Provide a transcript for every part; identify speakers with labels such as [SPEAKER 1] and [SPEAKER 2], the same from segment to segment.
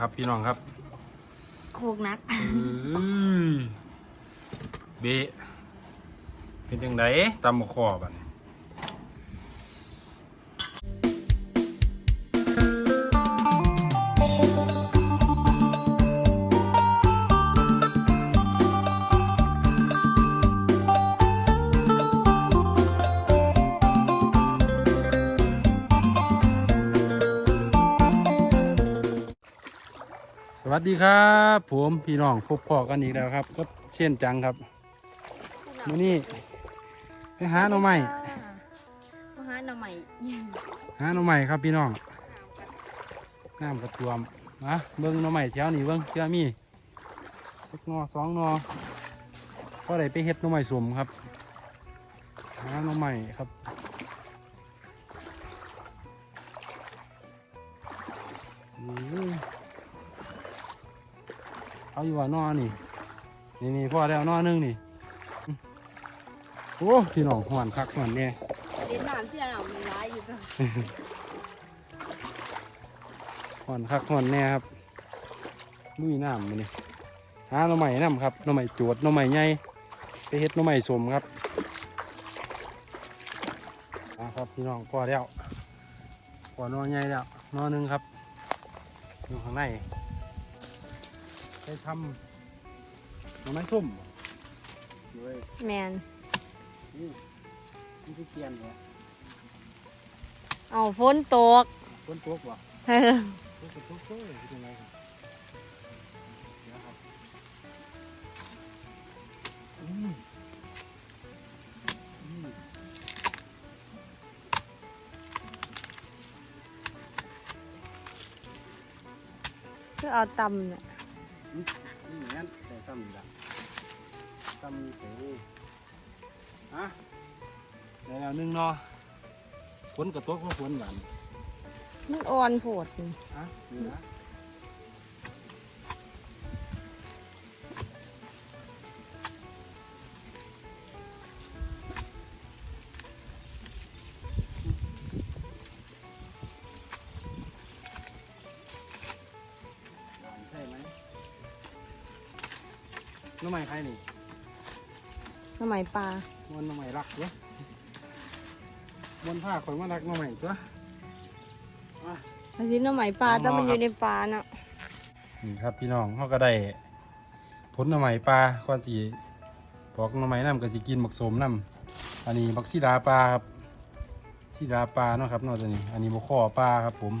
[SPEAKER 1] ครับพี่น้องครับ
[SPEAKER 2] โคกนัก
[SPEAKER 1] เอ้ยเบะเป็นจังไดตำมะขอบัดนี้ วัสดีครับ ผมพี่น้องพบพ่อกันอีกแล้วครับ ก็เช่นจังครับมื้อนี้ไปหาหน่อไม้
[SPEAKER 2] มาหาหน่อใหม่ยัง
[SPEAKER 1] หาหน่อไม้ครับพี่น้องน้ำกระตวมมาเบิ้งหน่อไม้แถวนี้เบิ้งเชื่อมีสักหนอสองหนอก็ได้ไปเฮ็ดหน่อไม้สมครับหาหน่อไม้ครับอื้อ เอาอยู่ว่าหนอนี่นี่นี่พ่อแล้วหนอหนึงนี่อื้อโอ้พี่น้องหวนคักหวนเนี่ย
[SPEAKER 2] เล่นน้ำที่หนาวมันร้ายอยู่ก็
[SPEAKER 1] ห่อนคักห่อนแน่ครับลุยน้ำมันนี่หาหน่อใหม่น้ำครับหน่อใหม่จวดหน่อใหม่ใหญ่ไปเฮ็ดหน่อใหม่สมครับนะครับพี่น้องพอแล้วพอหน่อใหญ่แล้วหน่อหนึงครับอยู่ข้างใน ไปทำหน่อไม้ส้มบ่อยู่ไว้
[SPEAKER 2] แมน
[SPEAKER 1] นี่ที่ที่เกียนเหรอ
[SPEAKER 2] เอาฝนตก
[SPEAKER 1] ฝนตกวะ
[SPEAKER 2] เออ
[SPEAKER 1] ฝนตกเอ้ยเป็นไงครับเดี๋ยวครับอืมอืม
[SPEAKER 2] คือเอาตำเนี่ย
[SPEAKER 1] นี่งั้นแต่ตั้มละตั้มเสยฮะได้แล้วหนึ่งเนาะฝนกระตกก็ฝนหวาน
[SPEAKER 2] มันอ่อนโผดนี่
[SPEAKER 1] อะนี่นะ น้องใหม่ใครนี่
[SPEAKER 2] หน่อใหม่ปลา
[SPEAKER 1] มันน้องใหม่รักเนาะมันผ้าข่อยมารักน้องใหม่ตัว
[SPEAKER 2] เอาสิหน่อใหม่ปลา
[SPEAKER 1] เอามา
[SPEAKER 2] แต่มันอยู่ในปลาเนาะ
[SPEAKER 1] นี่ครับพี่น้องเขาก็ได้ผลหน่อไม้ปลาก่อนสีปอกหน่อไม้น้ำก็สิกินบักสมน้ำอันนี้บักซีดาปลาครับซีดาปลาเนาะครับนอกจากนี้ อันนี้บักข้อปลาครับ ผม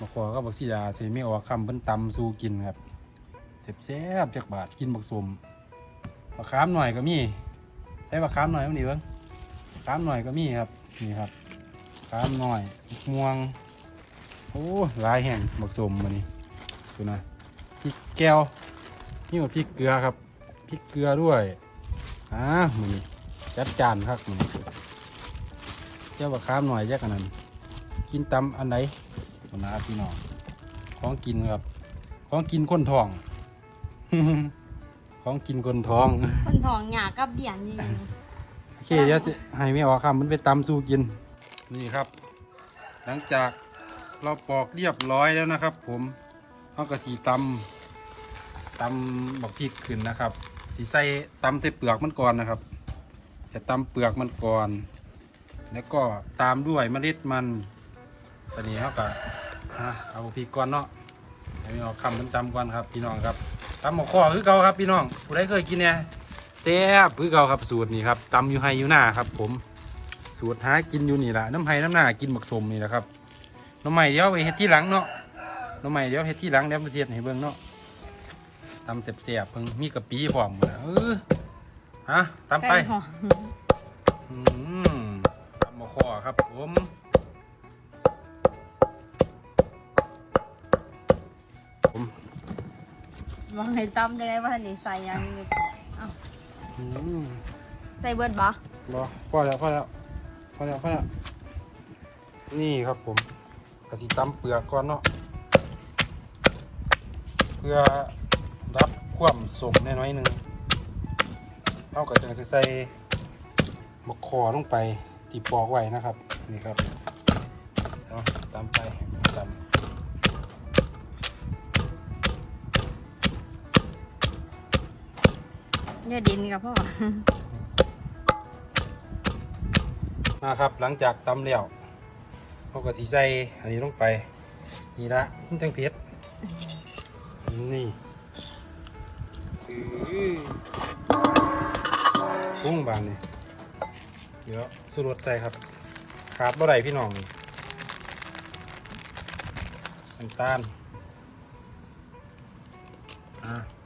[SPEAKER 1] บักข้อก็บักซีดาเสไม่ออกคำเพิ่นตำสู่กินครับ แซ่บๆจากบาทกินบักสมบักขามหน่อยก็มีใช้บักขามหน่อยมันดีเบิ้งบักขามหน่อยก็มีครับนี่ครับขามหน่อยม่วงโอ้ลายแห่งบักสมมันนี่ดูนะพริกแก้วนี่ว่าพริกเกลือครับพริกเกลือด้วยอ่ามันนี้จัดจานครับมันเจ้าบะขามหน่อยแยกกันนั้นกินตำอันไหนคนนะพี่น้องของกินครับ ของกินคนทอง ของกินคนท้อง
[SPEAKER 2] คนทองหยากับเบี่ยนนี่
[SPEAKER 1] โอเคเดี๋ยวจะให้ไม่ออกคำมันไปตำสู้กิน นี่ครับ หลังจากเราปอกเรียบร้อยแล้วนะครับ ผมเขาก็สีตำตำบักพริกขึ้นนะครับ สีใส่ตำใส่เปลือกมันก่อนนะครับ จะตำเปลือกมันก่อน แล้วก็ตามด้วยเมล็ดมันตอนนี้เขาก็อะเอาบักพริกก่อนเนาะให้ไม่ออกคำมันตำก่อนครับพี่น้องครับ ตำหมกข้อคือเก่าครับพี่น้องผู้ใดเคยกินเนี่ยแซ่บคือเก่าครับสูตรนี่ครับตำอยู่ไฮอยู่หน้าครับ ผมสูตรหากินอยู่นี่แหละน้ำไฮน้ำหน้ากินหมักสมนี่แหละครับน้ำใหม่เดี๋ยวไปเฮ็ดที่หลังเนาะน้ำใหม่เดี๋ยวเฮ็ดที่หลังเดี๋ยวมาเทียบให้เบิ่งเนาะตำเสียบๆเพิ่งมีกะปิพร้อมหมดแล้วเออฮะตำไป
[SPEAKER 2] ไก่หอม
[SPEAKER 1] อืมตำมะขอครับผมผม
[SPEAKER 2] มองให้ตำได้ไหมว่านี่ใส่ยังไม่พอเอา
[SPEAKER 1] อืม
[SPEAKER 2] ใส่เบิดบ่
[SPEAKER 1] รอพอแล้วพอแล้วพอแล้วพอแล้วนี่ครับผมกะสิตำเปลือกก่อนเนาะเพื่อรับความสมแน่น้อยหนึ่งเอากระจังสิใส่บกคอลงไปที่ปอกไว้นะครับ นี่ครับเอาตำไปตำ
[SPEAKER 2] เนี่ยดินกับพ่อ
[SPEAKER 1] มาครับหลังจากตำแล้วเขาก็สีใส่อันนี้ลงไป นี่ละมันจังเผ็ดนี่ปุ้งบานนี่เดี๋ยวสุรสใส่ครับขาดบ่ได้พี่น้องนี่น้ำตาลอะ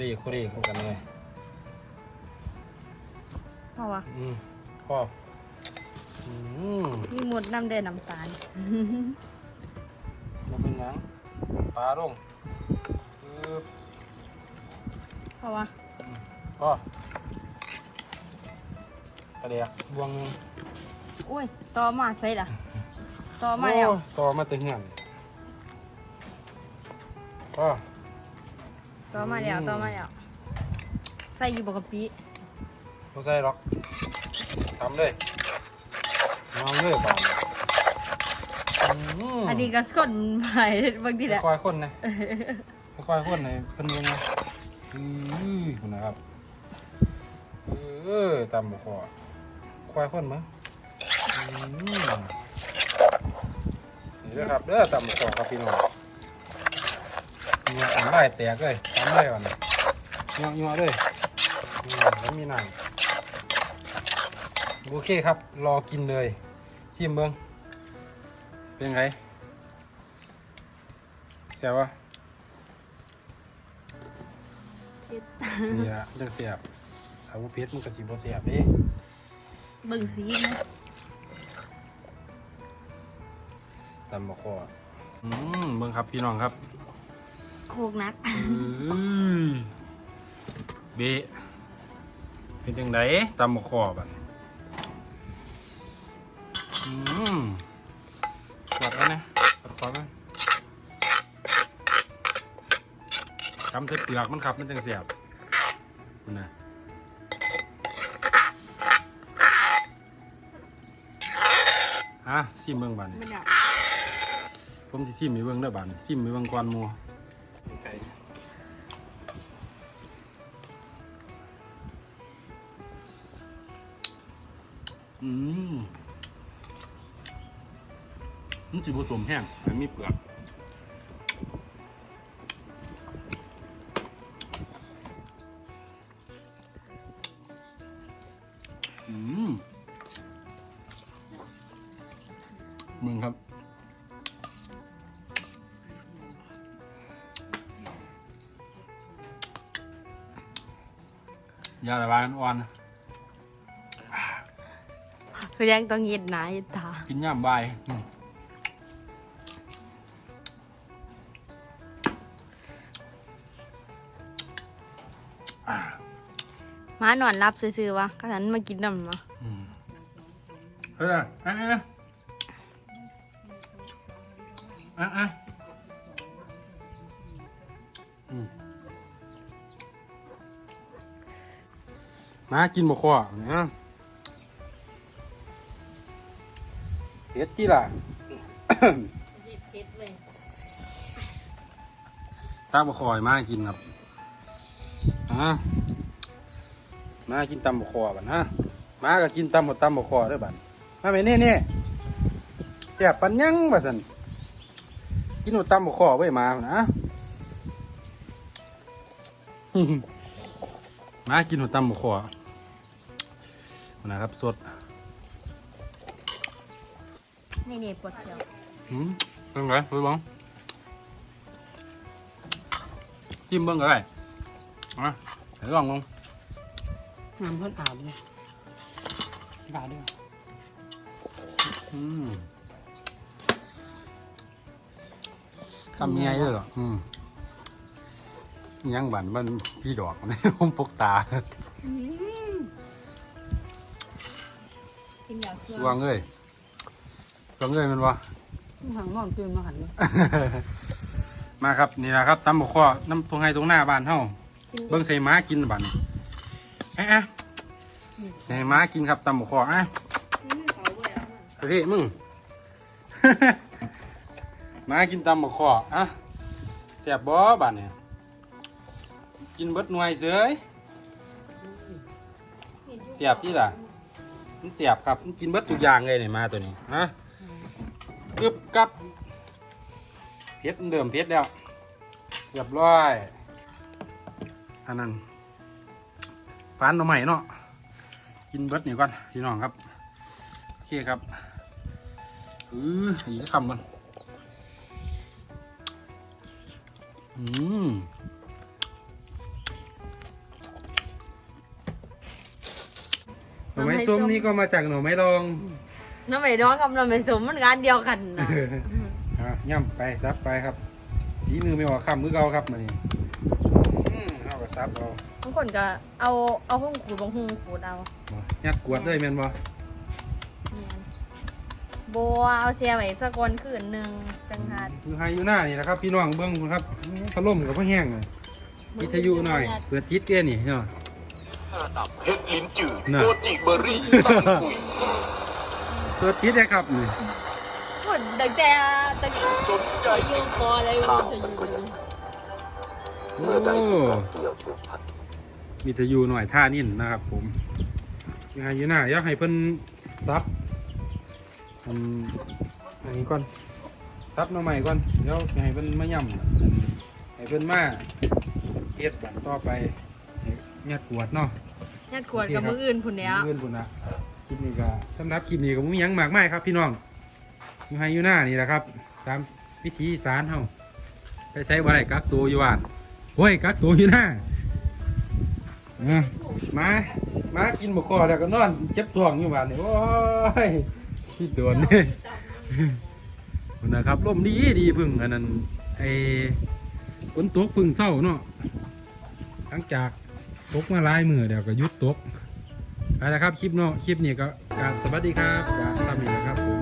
[SPEAKER 1] โคดีโคดีเข้ากันเลย
[SPEAKER 2] พอวะ
[SPEAKER 1] อืมพออืม
[SPEAKER 2] มีหมดน้ำเด่นน้ำตาล
[SPEAKER 1] มันเป็นหยังปลาลงปึ๊บ
[SPEAKER 2] พอวะ
[SPEAKER 1] พอปลาเดียกบวงหนึง
[SPEAKER 2] อุ้ยต่อมาใส่ละต่อมาแล้ว
[SPEAKER 1] โอ้ต่อมาตึงหันพ่อ
[SPEAKER 2] ต่อมาแล้ว
[SPEAKER 1] อืม
[SPEAKER 2] ต่อมาแล้วใส่อยู่บกกะปิ
[SPEAKER 1] ต้องใส่หรอกทำเลยน้องเลยบานอืม
[SPEAKER 2] อันนี้ก็สดใหม่บางทีแหละ
[SPEAKER 1] ค่อยๆคนนะค่อยๆคนนะเป็นยังไงอือคุณนะครับเออตำบกคอค่อยๆคนมั้งอืมนี่เด้อครับเด้อตำบกคอครับพี่น้องเนี่ย อันไล่แตกเลยทำเลยก่อนยัวยัวๆเลยอืมแล้วมีหนังโอเคครับ รอกินเลยชิมเบิ้งเป็นไงเสียบวะเนี่ยจังเสียบถ้าว่าเพชรมันก็สิบ่เสียบเด้
[SPEAKER 2] เบิ่งสีนะ
[SPEAKER 1] ตำมะขออืมเบิ่งครับพี่น้องครับ
[SPEAKER 2] โคกนัก
[SPEAKER 1] เอ้ยเบะเป็นจังไดตำมะขอบัดอืมกดแล้วนะกดขอกันกำใส่เปลือกมันครับ มันจังเสียบคุณนะอะซิมเบิ่งบัดนี้
[SPEAKER 2] ไม่อยาก
[SPEAKER 1] ผมสิซิมมีเบิ่งเด้อบัดนี้ซิมมีเบิ่งก่อนหมู่ มันสิบ่ต้มแห้งมันมีเปลือกอืมมึงครับยาละบานอ่อน
[SPEAKER 2] แสดงต้องเย็ดหนาเย็ดตา
[SPEAKER 1] กินย่ำบาย
[SPEAKER 2] หมานอนรับซื่อๆวะก็ฉันมากินน้ำมา
[SPEAKER 1] อืมเฮ้ยอะอะอะอะอะอืมมากินบะขวเนี่ยเฮ็ดที่ล่ะ
[SPEAKER 2] เผ็ดเลย
[SPEAKER 1] ตาบะคอยมากินครับอะ มากินตำบะคอบันนะมาก็กินตำหมดตำบะคอเด้วยบันมาไหมนี่นี่เสียบปันยังบัสันกินหมดตำบะคอไว้มาพุ่นนะมากินหมดตำบะคอพุ่นนะครับสด
[SPEAKER 2] นี่นี่ปวดเขียว
[SPEAKER 1] อืมเป็นไงไปบ้องจิ้มเบิ้งก็ได้อะเดี๋ยวลองลง
[SPEAKER 3] น้ำเพิ่นอาบเลยบาด้วย
[SPEAKER 1] อืมทำยังไงเลยเหรออืมยังบันมันพี่ดอกนี่ผมปกตา
[SPEAKER 2] กินอย่าง
[SPEAKER 1] สวงเอ้ยสวงเอ้ยมันวะ
[SPEAKER 3] ทางนอนตื่นมาหันเลย
[SPEAKER 1] มาครับนี่แหละครับตำบกข้อน้ำตรงไห้ตรงหน้าบ้านเฮาเบิ้งใส่ม้ากินบันเอ๊ะอะใส่ม้ากินครับตำบกข้ออะเฮ้ยมึง มากินตำบกข้ออะแซ่บบ่บ้านเนี่ยกินเบิดหน่วยเสยเสียบที่ล่ะมันเสียบครับมันกินเบิดทุกอย่างเลยเนี่ยมาตัวนี้ฮะกึบกับเพชรเดิมเพชรแล้วเรียบร้อยอันนั้น ฟานหน่อใหม่เนาะกินเบิดนี่ก่อนพี่น้องครับโอเคครับอืออีกคำมันอืมหน่อไม้ส้มนี่ก็มาจากหน่อไม้รอง
[SPEAKER 2] น้ำใหม่น้องกับน้ำใหม่สมมันงานเดียวกันนะ
[SPEAKER 1] อะย่ำไปซับไปครับสีมือไม่ออกคำมือเก่าครับมานี่อืมเอากับ ซับเอา
[SPEAKER 2] บางคนก็เอาเอาห้องขูดบางห้องขูดเอา
[SPEAKER 1] บ่ยัดกวดเลยแม่นบ่
[SPEAKER 2] เนี่ยบัวเอาเสียไว้สักคนคืนหนึ่งจังหัด
[SPEAKER 1] คือให้อยู่หน้านี่แหละครับ พี่น้องเบิ้งครับพัดลมกับพ่อแห้งเลยวิทยุหน่อย เปิดทิศเตี้ยนี่เนาะ
[SPEAKER 4] ตับเห็ดลิ้นจืด
[SPEAKER 1] น่ะ
[SPEAKER 4] โมจิเบอร์รี่ตับกุย
[SPEAKER 1] เปิดทิศเลยครับนี่
[SPEAKER 2] คนตั้งแต่ตั้งแต่
[SPEAKER 4] สนใจ
[SPEAKER 2] ยืมคออะไรมันจะอยู่ เลย
[SPEAKER 1] โอ้
[SPEAKER 4] เมื่อใดที่รักเกี่ยวผูกพัน
[SPEAKER 1] วิทยุหน่อยท่านิ่นนะครับผมยังไงอยู่หน้าอยากให้เพิ่นซับอันอันนี้ก่อนซับหน่อใหม่ก่อนเดี๋ยวให้เพิ่นมาย่ำให้เพิ่นมาเฮ็ดบันต่อไปให้ยัดกวดเนาะ
[SPEAKER 2] ยัดขวดกับมืออื่นผุนเนี้ย
[SPEAKER 1] เพื่อนพุ่นนะคลิปนี้ก็สำหรับคลิปนี้ก็บ่มีหยังมากมายครับ พี่น้องอยู่ให้อยู่หน้านี่แหละครับ ตามวิธีอีสารเฮาไปใช้บ่ได้กักตัวอยู่บ้าน โอ้ยกักตัวอยู่หน้ามามากินบกคอแล้วก็นอนเจ็บท้องอยู่บ้านนี่โอ้ยที่โดนนี่นะครับลมดีดีพึ่งอันนั้นไอ้ฝนตกพึ่งเศร้าเนาะหลังจากตกมาลายมือเดี๋ยวก็ยุดตกเอาละครับคลิปเนาะคลิปนี้ก็กาบสวัสดีครับกราบทำอีนะครับผม